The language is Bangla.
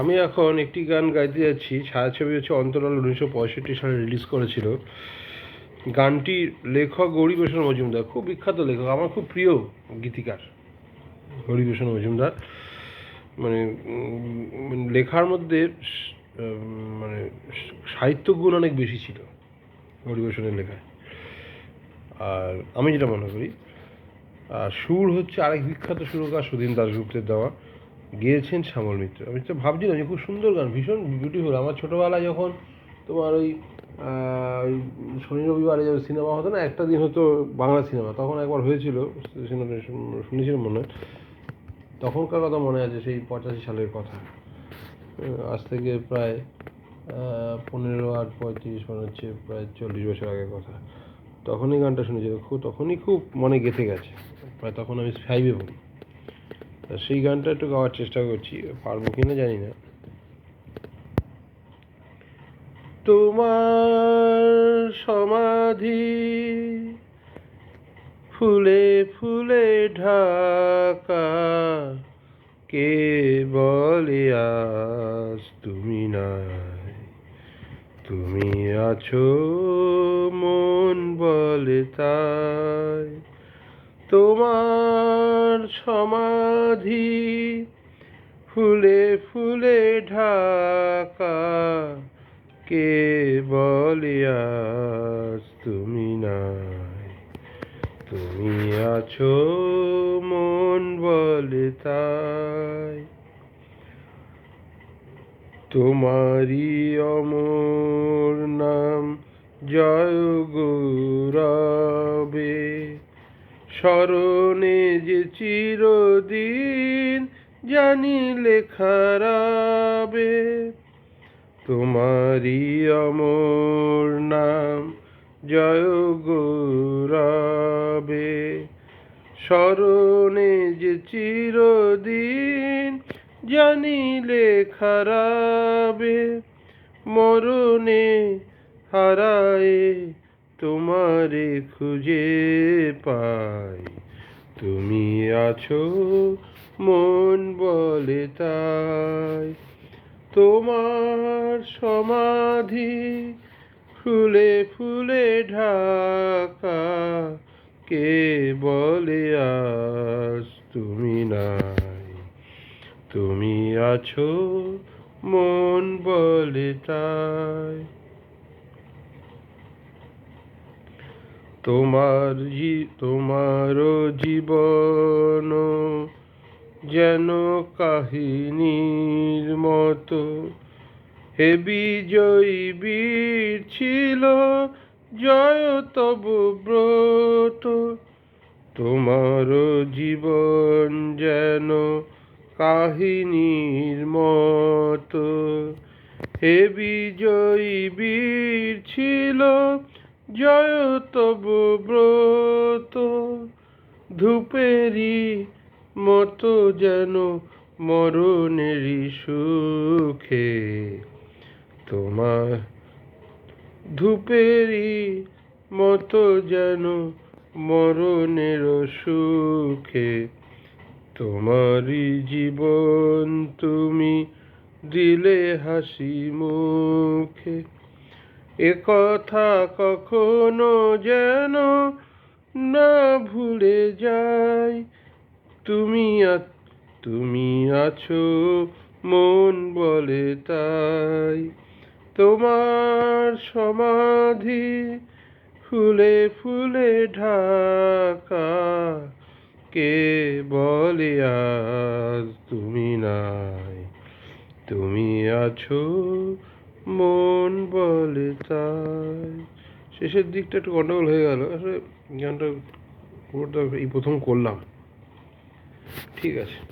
আমি এখন একটি গান গাইতে যাচ্ছি। ছায়াছবি হচ্ছে অন্তরাল উনিশশো পঁয়ষট্টি সালে রিলিজ করেছিল। গানটির লেখক গৌরীপ্রসাদ মজুমদার, খুব বিখ্যাত লেখক, আমার খুব প্রিয় গীতিকার গৌরীপ্রসাদ মজুমদার। মানে লেখার মধ্যে মানে সাহিত্য গুণ অনেক বেশি ছিল গৌরীপ্রসাদের লেখায়। আর আমি যেটা মনে করি, আর সুর হচ্ছে আরেক বিখ্যাত সুরকার সুধীন দাশগুপ্তের দেওয়া। গেয়েছেন শ্যামল মিত্র। আমি তো ভাবছিলাম যে খুব সুন্দর গান, ভীষণ বিউটিফুল আমার ছোটোবেলায় যখন তোমার ওই ওই শনি রবিবারে যে সিনেমা হতো না, একটা দিন হতো বাংলা সিনেমা, তখন একবার হয়েছিল সিনেমা শুনেছিলাম মনে হয়। তখনকার কথা মনে আছে সেই পঁচাশি সালের কথা। আজ থেকে প্রায় পনেরো আট পঁয়ত্রিশ মনে হচ্ছে, প্রায় চল্লিশ বছর আগের কথা। তখনই গানটা শুনেছি খুব, তখনই খুব মনে গেঁথে গেছে। প্রায় তখন আমি ফাইভে পড়ি। তা সেই গানটা একটু গাওয়ার চেষ্টা করছি, পারব কি না জানি না। তোমার সমাধি ফুলে ফুলে ঢাকা, কে বলে আজ তুমি নাই? তুমি আছো মন বলে তাই। সমাধি, ফুলে ফুলে ঢাকা, কে বলে আজ তুমি নাই? তুমি আছো মন বলে তাই। তোমারই অমর নাম জয় গৌরবে, স্মরণে যে চিরদিন জানি লেখারাবে তোমারই অমর নাম জয় গৌরবে স্মরণে যে চিরদিন জানিলে খারাবে মরণে হারায়ে তোমারে খুঁজে পাই। তুমি আছো, মন বলে তাই। তোমার সমাধি ফুলে ফুলে ঢাকা, কে বলে আজ তুমি নাই? তুমি আছো, মন বলে তাই। তোমার জি তোমার জীবন যেন কাহিনীর মতো। হে বিজয়ী বীর ছিল, জয় তব ব্রত। তোমার জীবন যেন কাহিনীর মতো। হে বিজয়ী বীর ছিল জয় তব ব্রত, ধূপেরই মতো যেন মরণেরই সুখে। তোমার ধূপেরই মতো যেন মরণের সুখে। তোমারই জীবন তুমি দিলে হাসি মুখে। এ কথা কখনো যেন না ভুলে যাই। তুমি তুমি আছো, মন বলে তাই। তোমার সমাধি ফুলে ফুলে ঢাকা, কে বলে আজ তুমি নাই? তুমি আছো মন বলে তাই। শেষের দিকটা একটু গন্ডগোল হয়ে গেল। আসলে গানটা পুরোটা এই প্রথম করলাম। ঠিক আছে।